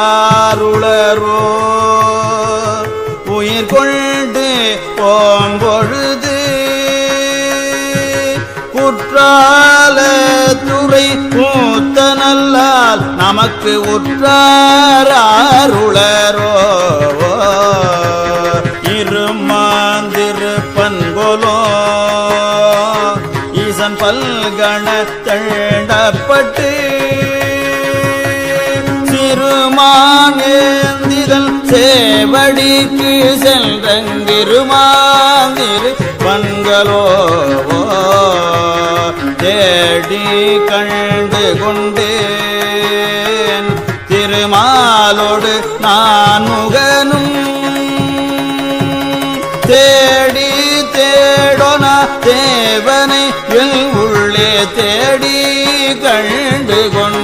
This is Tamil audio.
உற்றாருளரோ உயிர் கொண்டு போம்பொழுது குற்றால துறை மூத்த நல்லால் நமக்கு உற்றாருளரோ இருமாந்திருப்பன்கொலோ. ஈசன் பல்கண தண்டப்பட்டு பணிபடிக்கு சென்றங்கிருமாந்திரு பண்களோ தேடி கண்டு கொண்டேன். திருமாலோடு நான் முகனும் தேடி தேடோனா தேவனை என் உள்ளே தேடி கண்டு கொண்டு